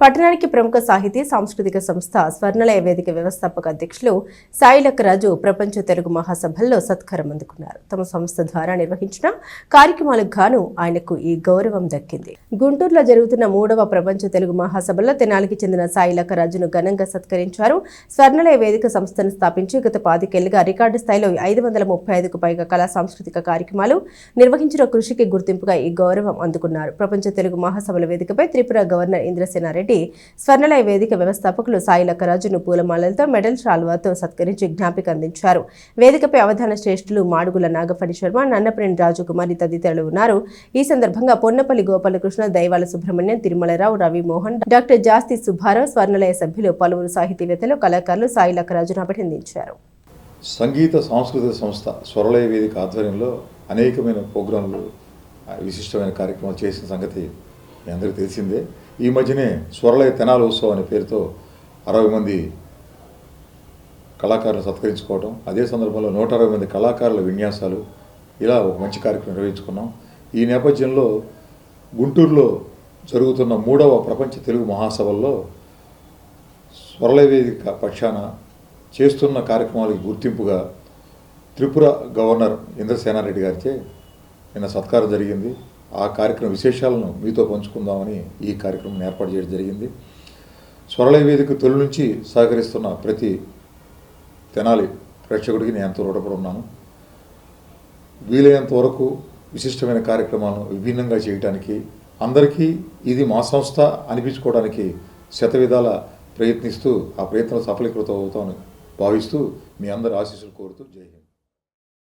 పట్టణానికి ప్రముఖ సాహితీ సాంస్కృతిక సంస్థ స్వర్ణలయ వేదిక వ్యవస్థాపక అధ్యక్షులు సాయిలక్ రాజు ప్రపంచ తెలుగు మహాసభల్లో సత్కారం అందుకున్నారు. తమ సంస్థ ద్వారా నిర్వహించిన కార్యక్రమాలకు గాను ఆయనకు ఈ గౌరవం దక్కింది. గుంటూరులో జరుగుతున్న మూడవ ప్రపంచ తెలుగు మహాసభలో తెనాలికి చెందిన సాయిలక రాజును ఘనంగా సత్కరించారు. స్వర్ణలయ వేదిక సంస్థను స్థాపించి గత పాతికేళ్ళుగా రికార్డు స్థాయిలో ఐదు వందల ముప్పై ఐదుకు పైగా కళా సాంస్కృతిక కార్యక్రమాలు నిర్వహించిన కృషికి గుర్తింపుగా ఈ గౌరవం అందుకున్నారు. ప్రపంచ తెలుగు మహాసభల వేదికపై త్రిపుర గవర్నర్ ఇంద్రసేనారెడ్డి స్వర్ణలయ వేదిక వ్యవస్థాపకులు సాయి లక్కరాజును పూలమాలలతో మెడల్ షాల్వాతో సత్కరించి జ్ఞాపిక అందించారు. వేదికపై అవధాన శ్రేష్ఠులు మాడుగుల నాగఫణి శర్మ నన్నపనేని రాజకుమారి తదితరులు ఉన్నారు. ఈ సందర్భంగా పొన్నపల్లి గోపాలకృష్ణ దైవాల సుబ్రహ్మణ్యం తిరుమలరావు రవి మోహన్ డాక్టర్ జాస్తి సుబ్బారావు స్వర్ణలయ సభ్యులు పలువురు సాహితీవేత్తలు కళాకారులు సాయి లక్కరాజును అభినందించారు. సంగీత సాంస్కృతిక సంస్థ స్వరలయ వేదిక ఆధ్వర్యంలో అనేకమైన ప్రోగ్రాంలు విశిష్టమైన కార్యక్రమాలు చేసిన సంగతి మీ అందరికీ తెలిసిందే. ఈ మధ్యనే స్వరలయ తెనాల ఉత్సవం అనే పేరుతో అరవై మంది కళాకారులు సత్కరించుకోవడం అదే సందర్భంలో నూట అరవై మంది కళాకారుల విన్యాసాలు ఇలా ఒక మంచి కార్యక్రమం నిర్వహించుకున్నాం. ఈ నేపథ్యంలో గుంటూరులో జరుగుతున్న మూడవ ప్రపంచ తెలుగు మహాసభల్లో స్వరలయ వేదిక పక్షాన చేస్తున్న కార్యక్రమాలకు గుర్తింపుగా త్రిపుర గవర్నర్ ఇంద్రసేనారెడ్డి గారిచే నిన్న సత్కారం జరిగింది. ఆ కార్యక్రమ విశేషాలను మీతో పంచుకుందామని ఈ కార్యక్రమం ఏర్పాటు చేయడం జరిగింది. స్వరలయ వేదిక తొలి నుంచి సహకరిస్తున్న ప్రతి తెనాలి ప్రేక్షకుడికి నేను ఎంతో రుణపడి ఉన్నాను. వీలైనంత వరకు విశిష్టమైన కార్యక్రమాలను విభిన్నంగా చేయడానికి అందరికీ ఇది మా సంస్థ అనిపించుకోవడానికి శత విధాల ప్రయత్నిస్తూ ఆ ప్రయత్నం సఫలీకృతం అవుతామని భావిస్తూ మీ అందరి ఆశీస్సులు కోరుతూ జై